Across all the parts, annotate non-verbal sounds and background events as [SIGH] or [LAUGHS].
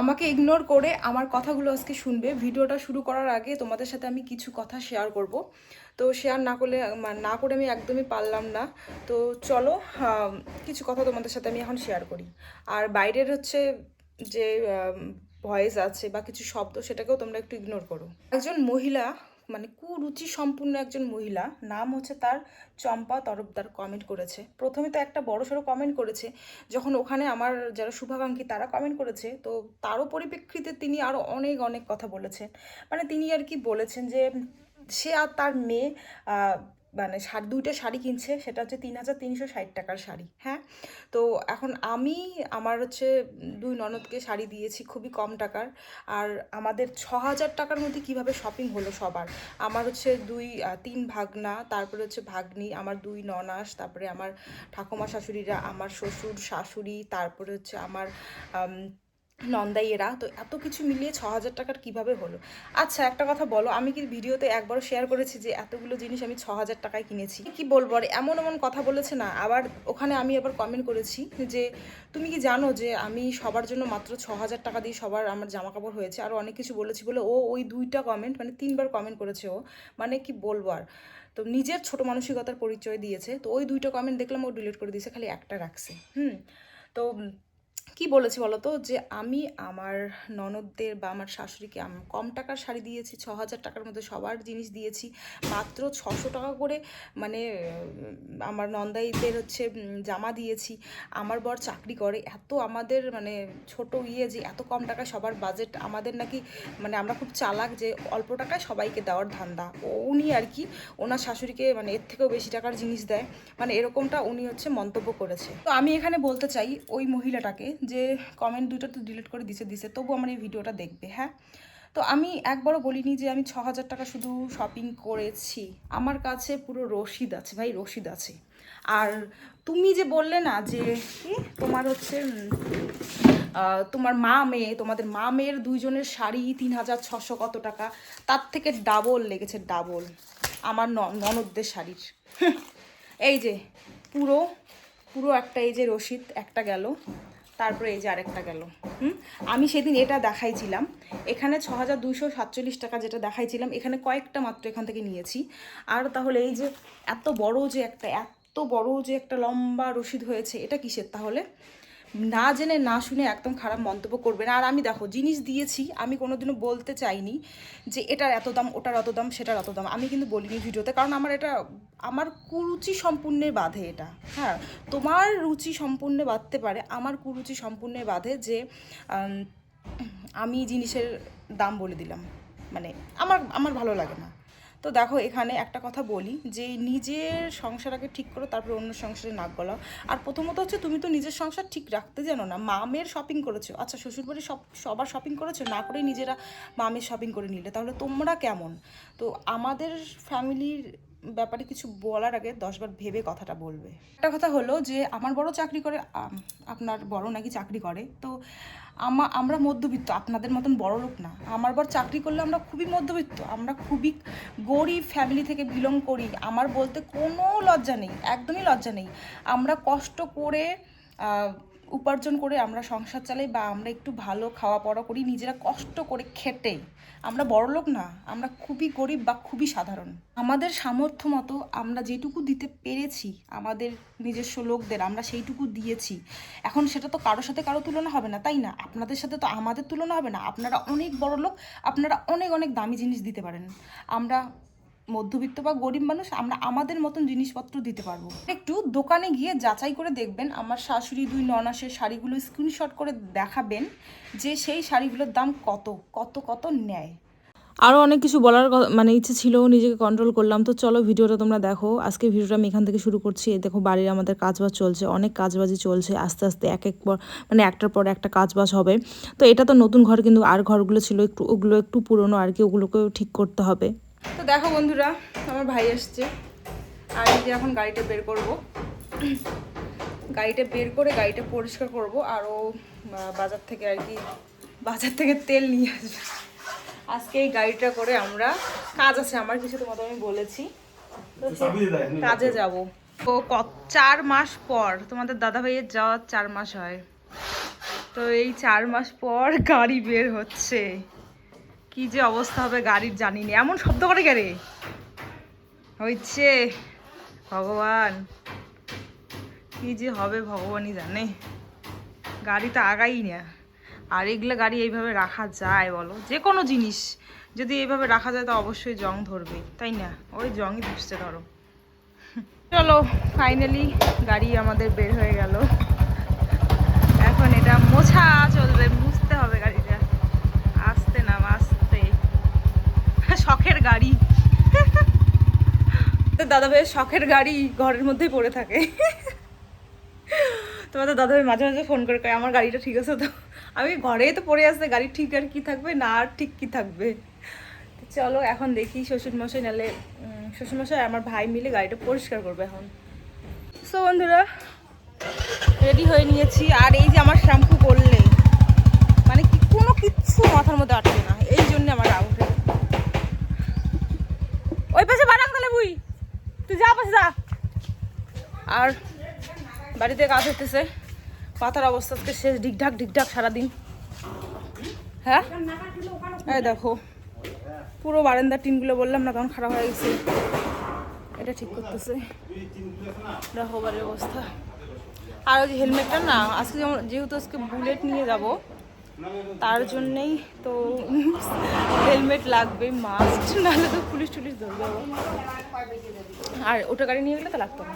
আমাকে ইগনোর করে আমার কথাগুলো আজকে শুনবে। ভিডিওটা শুরু করার আগে তোমাদের সাথে আমি কিছু কথা শেয়ার করব। তো শেয়ার না করলে মানে না করে আমি একদমই পারলাম না। তো চলো কিছু কথা তোমাদের সাথে আমি এখন শেয়ার করি। আর বাইরের হচ্ছে যে ভয়েস আছে বা কিছু শব্দ, সেটাকেও তোমরা একটু ইগনোর করো। একজন মহিলা মানে কুরুচি সম্পূর্ণ একজন মহিলা, নাম হচ্ছে তার চম্পা তরফদার কমেন্ট করেছে। প্রথমে তো একটা বড় সড়ো কমেন্ট করেছে, যখন ওখানে আমার যারা শুভাকাঙ্ক্ষী তারা কমেন্ট করেছে, তো তারও পরিপ্রেক্ষিতে তিনি আরও অনেক অনেক কথা বলেছেন। মানে তিনি আর কি বলেছেন যে সে আর তার মেয়ে মানে শাড়ি, দুইটা শাড়ি কিনছে, সেটা হচ্ছে তিন হাজার তিনশো ষাট টাকার শাড়ি হ্যাঁ? তো এখন আমি আমার হচ্ছে দুই ননদকে শাড়ি দিয়েছি খুবই কম টাকার, আর আমাদের ছ হাজার টাকার মধ্যে কীভাবে শপিং হলো সবার? আমার হচ্ছে দুই তিন ভাগনা, তারপরে হচ্ছে ভাগ্নি, আমার দুই ননাস, তারপরে আমার ঠাকুমা শাশুড়িরা, আমার শ্বশুর শাশুড়ি, তারপরে হচ্ছে আমার আম, নন্দাইয়েরা তো এত কিছু মিলিয়ে ছ হাজার টাকার কীভাবে হলো? আচ্ছা একটা কথা বলো আমি কি ভিডিওতে একবারও শেয়ার করেছি যে এতগুলো জিনিস আমি ছ হাজার টাকায় কিনেছি? কি বলব আর এমন এমন কথা বলেছে না আবার ওখানে আমি আবার কমেন্ট করেছি যে তুমি কি জানো যে আমি সবার জন্য মাত্র ছ হাজার টাকা দিয়ে সবার আমার জামা কাপড় হয়েছে? আর অনেক কিছু বলেছি বলে ও ওই দুইটা কমেন্ট মানে তিনবার কমেন্ট করেছে ও মানে কি বলব আর? তো নিজের ছোট মানসিকতার পরিচয় দিয়েছে তো ওই দুইটা কমেন্ট দেখলাম ও ডিলিট করে দিয়েছে খালি একটা রাখছে হুম? তো কি বলেছি বলো তো যে আমি আমার ননদদের বা আমার শাশুড়িকে কম টাকার শাড়ি দিয়েছি, ছ হাজার টাকার মধ্যে সবার জিনিস দিয়েছি। মাত্র ছশো টাকা করে মানে আমার নন্দাইদের হচ্ছে জামা দিয়েছি। আমার বর চাকরি করে। এত আমাদের মানে ছোট ইয়ে যে এত কম টাকায় সবার বাজেট আমাদের নাকি মানে আমরা খুব চালাক যে অল্প টাকায় সবাইকে দেওয়ার ধান্দা। উনি আর কি, ওনার শাশুড়িকে মানে এর থেকেও বেশি টাকার জিনিস দেয়। মানে এরকমটা উনি হচ্ছে মন্তব্য করেছে। তো আমি এখানে বলতে চাই, ওই মহিলাটাকে যে কমেন্ট দুটো তো ডিলিট করে দিছে দিছে, তবু আমার এই ভিডিওটা দেখবে হ্যাঁ? তো আমি একবারও বলিনি যে আমি ছ হাজার টাকা শুধু শপিং করেছি। আমার কাছে পুরো রসিদ আছে, ভাই রসিদ আছে। আর তুমি যে বললে না যে তোমার হচ্ছে তোমার মা মেয়ে, তোমাদের মা মেয়ের দুইজনের শাড়ি তিন হাজার ছশো কত টাকা? তার থেকে ডাবল লেগেছে ডাবল আমার ননদদের শাড়ির। [LAUGHS] এই যে, পুরো পুরো একটা এই যে রসিদ একটা গেল। তারপরে এই যে আরেকটা গেল। হুম? আমি সেদিন এটা দেখাইছিলাম। এখানে ছ হাজার দুইশো সাতচল্লিশ টাকা যেটা দেখাইছিলাম, এখানে কয়েকটা মাত্র এখান থেকে নিয়েছি। আর তাহলে এই যে এত বড় যে একটা, এত বড় যে একটা লম্বা রসিদ হয়েছে, এটা কিসের তাহলে? না জেনে, না শুনে একদম খারাপ মন্তব্য করবে না। আর আমি দেখো, জিনিস দিয়েছি, আমি কোনোদিনও বলতে চাইনি যে এটার এত দাম, ওটার এত দাম, সেটার এত দাম। আমি কিন্তু বলিনি ভিডিওতে, কারণ আমার এটা, আমার কুরুচি সম্পূর্ণের বাধে এটা। হ্যাঁ তোমার রুচি সম্পূর্ণে বাঁধতে পারে, আমার কুরুচি সম্পূর্ণে বাধে যে আমি জিনিসের দাম বলে দিলাম। মানে আমার আমার ভালো লাগে না। তো দেখো, এখানে একটা কথা বলি, যে নিজের সংসার আগে ঠিক করো, তারপর অন্য সংসারে নাক গলাও। আর প্রথমত হচ্ছে, তুমি তো নিজের সংসার ঠিক রাখতে জানো না, মামের শপিং করেছ। আচ্ছা শ্বশুরবাড়ি সব, সবার শপিং করেছ? না করেই নিজেরা মামের শপিং করে নিলে। তাহলে তোমরা কেমন? তো আমাদের ফ্যামিলির ব্যাপারে কিছু বলার আগে দশবার ভেবে কথাটা বলবে। একটা কথা হলো যে, আমার বড় চাকরি করে আপনার বড় নাকি চাকরি করে, তো আমা, আমরা মধ্যবিত্ত, আপনাদের মতন বড় লোক না। আমার বর চাকরি করলে আমরা খুবই মধ্যবিত্ত, আমরা খুবই গরিব ফ্যামিলি থেকে বিলং করি। আমার বলতে কোনো লজ্জা নেই, একদমই লজ্জা নেই। আমরা কষ্ট করে উপার্জন করে আমরা সংসার চালাই বা আমরা একটু ভালো খাওয়া পড়া করি, নিজেরা কষ্ট করে খেটে। আমরা বড় লোক না, আমরা খুবই গরিব বা খুবই সাধারণ। আমাদের সামর্থ্য মতো আমরা যেটুকু দিতে পেরেছি, আমাদের নিজস্ব লোকদের আমরা সেইটুকু দিয়েছি। এখন সেটা তো কারোর সাথে কারও তুলনা হবে না, তাই না? আপনাদের সাথে তো আমাদের তুলনা হবে না। আপনারা অনেক বড় লোক আপনারা অনেক অনেক দামি জিনিস দিতে পারেন। আমরা মধ্যবিত্ত বা গরিব মানুষ, আমরা আমাদের মতন জিনিসপত্র দিতে পারব। একটু দোকানে গিয়ে যাচাই করে দেখবেন, আমার শাশুড়ি দুই ননাসের শাড়িগুলো স্ক্রিনশট করে দেখাবেন যে সেই শাড়িগুলোর দাম কত কত কত নেয়। আরও অনেক কিছু বলার মানে ইচ্ছে ছিল, নিজেকে কন্ট্রোল করলাম। তো চলো ভিডিওটা তোমরা দেখো। আজকে ভিডিওটা আমি এখান থেকে শুরু করছি। এই দেখো বাড়ির আমাদের কাজবাজ চলছে, অনেক কাজবাজি চলছে। আস্তে আস্তে এক এক পর মানে একটার পর একটা কাজবাজ হবে। তো এটা তো নতুন ঘর, কিন্তু আর ঘরগুলো ছিল একটু ওগুলো একটু পুরনো আর কি, ওগুলোকেও ঠিক করতে হবে। দেখো বন্ধুরা আমার ভাই আসছে। আর এই যে এখন গাড়িটা বের করব। গাড়িটা বের করে গাড়িটা পরিষ্কার করব আর ও বাজার থেকে আর কি বাজার থেকে তেল নিয়ে আসবে। আজকে এই গাড়িটা করে আমরা কাজ আছে আমার কিছু তোমাদের আমি বলেছি। কাজে যাব। তো চার মাস পর তোমাদের দাদা ভাইয়ের যাওয়ার চার মাস হয়। তো এই চার মাস পর গাড়ি বের হচ্ছে। কি যে অবস্থা হবে গাড়ির জানি না এমন শব্দ করে গেলে হচ্ছে ভগবান। কি যে হবে ভগবানই জানে। গাড়ি তো আগাই না। আর এগুলো গাড়ি এইভাবে রাখা যায় বলো? যে কোনো জিনিস যদি এইভাবে রাখা যায় তো অবশ্যই জং ধরবে, তাই না? ওই জংই ধরছে ধরো। চলো ফাইনালি গাড়ি আমাদের বের হয়ে গেল। এখন এটা মোছা চলবে মুছতে হবে গাড়িটা। আসতে না আসতে শখের গাড়ি। তো দাদা ভাইয়ের শখের গাড়ি ঘরের মধ্যেই পড়ে থাকে। তোমাদের দাদা ভাই মাঝে মাঝে ফোন করে কয়, আমার গাড়িটা ঠিক আছে তো? আমি ঘরেই তো পড়ে আসছে গাড়ি ঠিক আর কি থাকবে, না আর ঠিক কি থাকবে? চলো, এখন দেখি শ্বশুরমশাই নালে শ্বশুরমশাই আমার ভাই মিলে গাড়িটা পরিষ্কার করবে এখন। সো বন্ধুরা রেডি হয়ে নিয়েছি। আর এই যে আমার শ্যাম্পু করলে মানে কি, কোনো কিচ্ছু মাথার মধ্যে আটকে না। এই জন্য আমার ওই পাশে বারাম তাহলে বুই। তুই যা পাশে যা। আর বাড়িতে কাজ হতেছে পাতার অবস্থা আজকে শেষ, ঢিকঢাক ঢিকঢাক সারাদিন। হ্যাঁ? এই দেখো, পুরো বারান্দার টিনগুলো বললাম না, তখন খারাপ হয়ে গেছে। এটা ঠিক করতেছে। দেখো বাড়ির অবস্থা। আর ওই যে হেলমেটটা না, আজকে যেমন যেহেতু আজকে বুলেট নিয়ে যাব তার জন্যেই তো হেলমেট লাগবে, মাস্ক, নাহলে তো পুলিশ টুলিশ ধরবে। আর ওটা গাড়ি নিয়ে গেলে তো লাগতো না।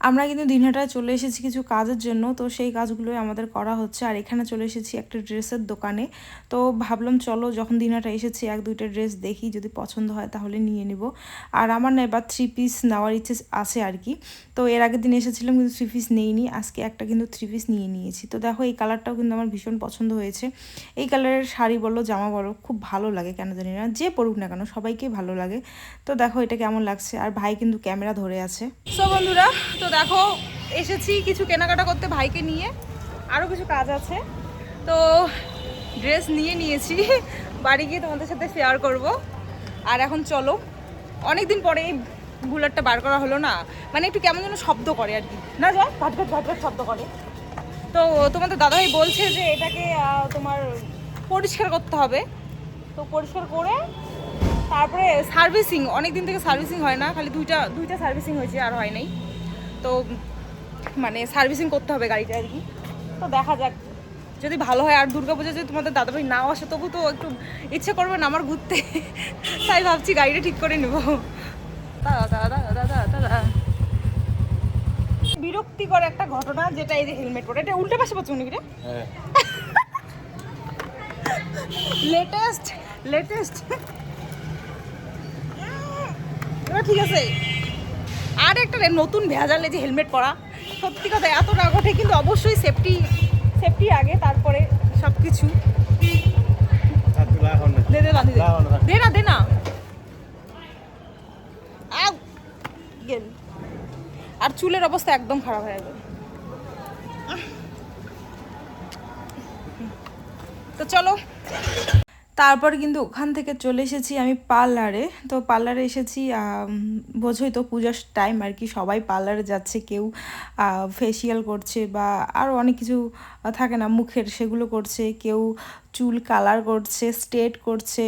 আমরা কিন্তু দিনহাটায় চলে এসেছি কিছু কাজের জন্য, তো সেই কাজগুলোই আমাদের করা হচ্ছে। আর এখানে চলে এসেছি একটা ড্রেসের দোকানে। তো ভাবলাম চলো যখন দিনহাটা এসেছি এক, দুইটা ড্রেস দেখি, যদি পছন্দ হয় তাহলে নিয়ে নিব। আর আমার না এবার থ্রি পিস নেওয়ার ইচ্ছে আছে আর কি। তো এর আগের দিন এসেছিলাম কিন্তু থ্রি পিস নেইনি, আজকে একটা কিন্তু থ্রি পিস নিয়ে নিয়েছি। তো দেখো এই কালারটাও কিন্তু আমার ভীষণ পছন্দ হয়েছে। এই কালারের শাড়ি বলো, জামা বলো, খুব ভালো লাগে কেন জানি না, যে পড়ুক না কেন সবাইকেই ভালো লাগে। তো দেখো এটা কেমন লাগছে, আর ভাই কিন্তু ক্যামেরা ধরে আছে। সো বন্ধুরা, তো দেখো, এসেছি কিছু কেনাকাটা করতে ভাইকে নিয়ে। আরও কিছু কাজ আছে। তো ড্রেস নিয়ে নিয়েছি। বাড়ি গিয়ে তোমাদের সাথে শেয়ার করব। আর এখন চলো অনেক দিন পরে এই বুলারটা বার করা হলো না। মানে একটু কেমন যেন শব্দ করে আর কি। না যা ঘাট ঘাট ঘাট ঘাট শব্দ করে। তো তোমাদের দাদাভাই বলছে যে এটাকে তোমার পরিষ্কার করতে হবে। তো পরিষ্কার করে তারপরে সার্ভিসিং অনেক দিন থেকে সার্ভিসিং হয় না। খালি দুইটা দুইটা সার্ভিসিং হয়েছে আর হয় নাই। তো মানে সার্ভিসিং করতে হবে গাড়িটা আর কি। তো দেখা যাক। যদি ভালো হয় আর দুর্গাপূজা যদি তোমাদের দাদাভাই নাও আসে তবু তো একটু ইচ্ছে করবে না আমার ঘুরতে। তাই ভাবছি গাড়িটা ঠিক করে নেব। দাদা দাদা দাদা দাদা বিরক্তিকর একটা ঘটনা যেটা এই যে হেলমেট পরে। এটা উল্টে পাশে পাচ্ছ নাকি রে? Latest latest. ঠিক আছে। আর একটা নতুন ভেজাল যে হেলমেট পরা। সত্যি কথা এত রাগ ওঠে কিন্তু অবশ্যই সেফটি সেফটি আগে তারপরে সব কিছু দে দে। দে দে না দে না। গেল। আর চুলের অবস্থা একদম খারাপ হয়ে যাবে তো চলো। তারপর কিন্তু ওখান থেকে চলে এসেছি আমি পার্লারে। তো পার্লারে এসেছি বোঝোই তো পূজার টাইম আর কি, সবাই পার্লারে যাচ্ছে, কেউ ফেসিয়াল করছে বা আরও অনেক কিছু থাকে না, মুখের সেগুলো করছে, কেউ চুল কালার করছে স্টেট করছে,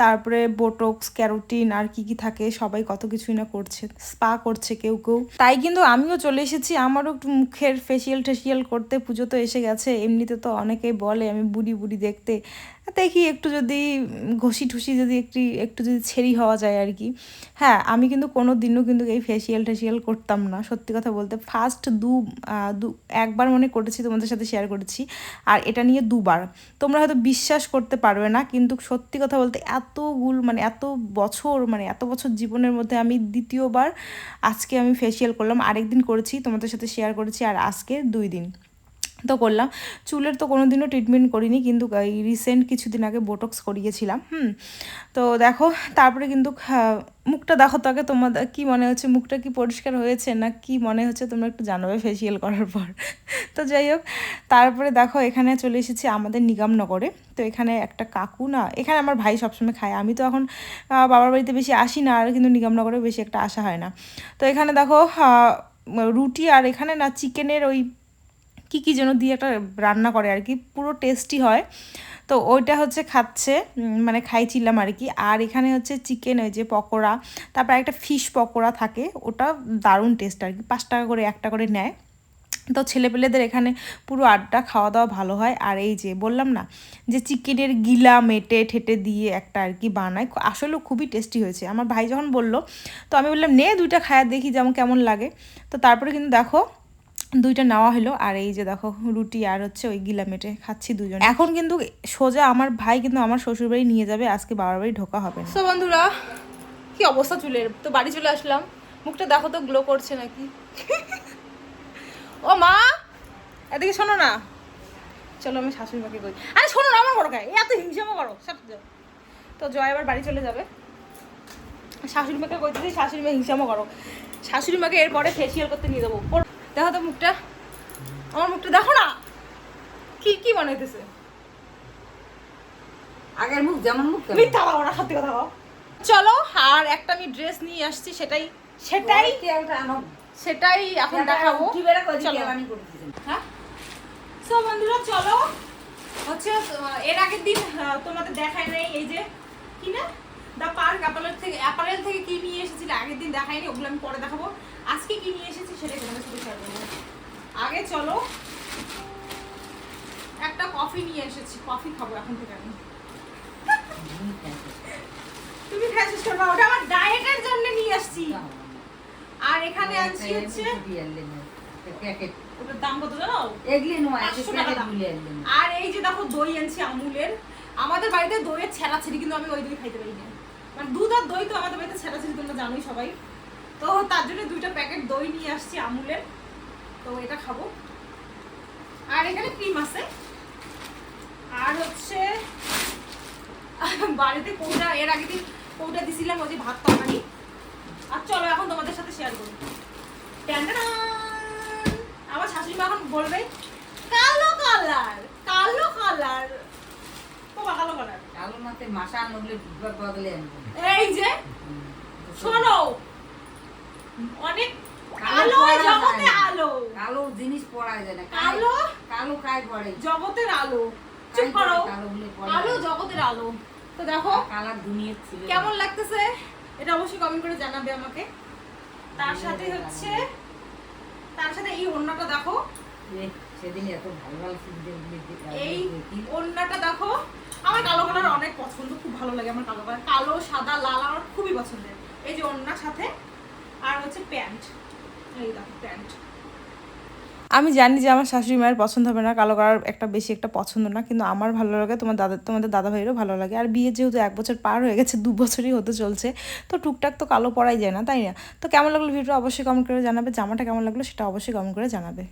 তারপরে বোটক্স ক্যারোটিন আর কি কি থাকে, সবাই কত কিছুই না করছে স্পা করছে কেউ কেউ। তাই কিন্তু আমিও চলে এসেছি, আমারও একটু মুখের ফেসিয়াল টেসিয়াল করতে পুজো তো এসে গেছে, এমনিতে তো অনেকেই বলে আমি বুড়ি বুড়ি দেখতে দেখি একটু যদি ঘষি ঠুসি যদি একটু একটু যদি ছেড়ি হওয়া যায় আর কি। হ্যাঁ আমি কিন্তু কোনো দিনও কিন্তু এই ফেসিয়াল টেসিয়াল করতাম না। সত্যি কথা বলতে ফার্স্ট দু দু, একবার মনে করেছি তোমাদের সাথে শেয়ার করেছি। আর এটা নিয়ে দুবার। তোমরা হয়তো বিশ্বাস করতে পারবে না, কিন্তু সত্যি কথা বলতে এতগুলো মানে এত বছর মানে এত বছর জীবনের মধ্যে আমি দ্বিতীয়বার আজকে আমি ফেসিয়াল করলাম। আরেকদিন করেছি, তোমাদের সাথে শেয়ার করেছি, আর আজকে দুই দিন। তো করলাম। চুলের তো কোনো দিনও ট্রিটমেন্ট করিনি, কিন্তু এই রিসেন্ট কিছুদিন আগে বোটক্স করিয়েছিলাম, হুম। তো দেখো, তারপরে কিন্তু মুখটা দেখো তো আগে তোমাদের কি মনে হচ্ছে, মুখটা কি পরিষ্কার হয়েছে না কি মনে হচ্ছে তোমরা একটু জানাবে ফেসিয়াল করার পর। [LAUGHS] তো যাই হোক, তারপরে দেখো, এখানে চলে এসেছি আমাদের নিগমনগরে। তো এখানে একটা কাকু না, এখানে আমার ভাই সবসময় খায়। আমি তো এখন বাবার বাড়িতে বেশি আসি না, আর কিন্তু নিগমনগরে বেশি একটা আসা হয় না। তো এখানে দেখো রুটি আর এখানে না চিকেনের ওই কি কি যেন দিয়ে একটা রান্না করে আর কি, পুরো টেস্টি হয়। তো ওইটা হচ্ছে খাচ্ছে মানে খাইছিলাম আর কি। আর এখানে হচ্ছে চিকেন ওই যে পকোড়া, তারপর একটা ফিশ পকোড়া থাকে, ওটা দারুণ টেস্ট আর কি, পাঁচ টাকা করে, একটা করে নেয়। তো ছেলেপেলেদের এখানে পুরো আড্ডা খাওয়া দাওয়া ভালো হয়। আর এই যে বললাম না, যে চিকেনের গিলা মেটে ঠেটে দিয়ে একটা আর কি বানায় আসলে খুবই টেস্টি হয়েছে। আমার ভাই যখন বলল, তো আমি বললাম, নে দুইটা খায়া দেখি যেমন কেমন লাগে। তো তারপরে কিন্তু দেখো দুইটা নেওয়া হলো, আর এই যে দেখো রুটি আর হচ্ছে ওই গিলা মেটে খাচ্ছি দুজন। এখন কিন্তু সোজা আমার ভাই কিন্তু আমার শ্বশুরবাড়ি নিয়ে যাবে, আজকে বাবার বাড়ি ঢোকা হবে সো বন্ধুরা, কি অবস্থা চুলের? তো বাড়ি চলে আসলাম। মুখটা দেখো তো গ্লো করছে নাকি? ও মা! এদিকে শোনো না। চলো আমি শাশুড়ি মাকে কই। আরে শোনো না আমার বড় খায় এত হিংসামো করো তো জয় আবার বাড়ি চলে যাবে। শাশুড়ি মাকে কইতেছি শাশুড়ি মা হিংসামো করো। শাশুড়ি মাকে এরপরে ফেসিয়াল করতে নিয়ে যাব। দেখো তো মুখটা আমার মুখটা দেখো না কি কি বানাইতেছে আগের মুখ যেমন মুখ। মিথ্যা বাবা না সত্যি কথা চলো আর একটা আমি ড্রেস নিয়ে আসছি সেটাই সেটাই কি। সেটাই এখন দেখাবো বেড়া করে দিকে চলো। আমি করতেছি। হ্যাঁ সো বন্ধুরা চলো হচ্ছে এর আগের দিন তোমাদের দেখাই নাই এই যে কি না দা পার্ক অ্যাপারেল থেকে অ্যাপারেল থেকে কি নিয়ে এসেছিল? আগের দিন দেখাইনি ওগুলো আমি পরে দেখাবো। আজকে কি নিয়ে এসেছি সেটাই তোমাদের সাথে শেয়ার করব। আগে চলো। একটা কফি নিয়ে এসেছি। কফি খাব এখন থেকে আমি। তুমি খাই শেষ ওটা আমার ডায়েটের জন্য নিয়ে আসছি। আর এখানে আনছি হচ্ছে ওটার দাম কত জানো? এগুলি নয় আর এই যে দেখো দই আনছি আমুলের। আমাদের বাড়িতে দইয়ের ছেঁড়া ছিড়ি কিন্তু আমি ওই দই খাইতে পারি না। মানে দুধ আর দই তো আমাদের বাড়িতে ছেঁড়া ছিড়ি তোমরা জানোই সবাই। তো তার জন্য দুইটা প্যাকেট দই নিয়ে আসছি আমুলের। তো এটা খাব। আর এখানে ক্রিম আছে। আর হচ্ছে, বাড়িতে কৌটা এর আগে দিন কৌটা দিছিলাম, ওই যে ভাত তরকারি। আর চলো এখন তোমাদের সাথে শেয়ার করি! আমার শাশুড়ি মা এখন বলবে, কালো কালার কালো কালার কালো কালার কালো মাতে মাসা বদলে আনব এই যে শোনো। অনেক যায়। জগতে আলো। কালো জিনিস পরা যায় না। কালো? কালো কায় পরে জগতের আলো। চুপ করো। কালো আলো জগতের আলো। তো দেখো কালার দুনিয়ার ছিল কেমন লাগতেছে? এটা অবশ্যই কমেন্ট করে জানাবে আমাকে। তার সাথে হচ্ছে তার সাথে এই ওড়নাটা দেখো। সেদিন এত ভালো ভালো এই ওড়নাটা দেখো। আমার কালো কালার অনেক পছন্দ, খুব ভালো লাগে আমার কালো কালার। কালো, সাদা, লাল আমার খুবই পছন্দের। এই যে ওড়নার সাথে, আর হচ্ছে প্যান্ট। এই দেখো, প্যান্ট। আমি জানি যে আমার শাশুড়ি মায়ের পছন্দ হবে না, কালো কালার একটা বেশি একটা পছন্দ না, কিন্তু আমার ভালো লাগে, তোমার দাদা, তোমাদের দাদা ভাইয়েরও ভালো লাগে। আর বিয়ে যেহেতু এক বছর পার হয়ে গেছে, দু বছরই হতে চলছে, তো টুকটাক তো কালো পড়াই যায় না, তাই না? তো কেমন লাগল ভিডিও অবশ্যই কমেন্ট করে জানাবে, জামাটা কেমন লাগল সেটা অবশ্যই কমেন্ট করে জানাবে।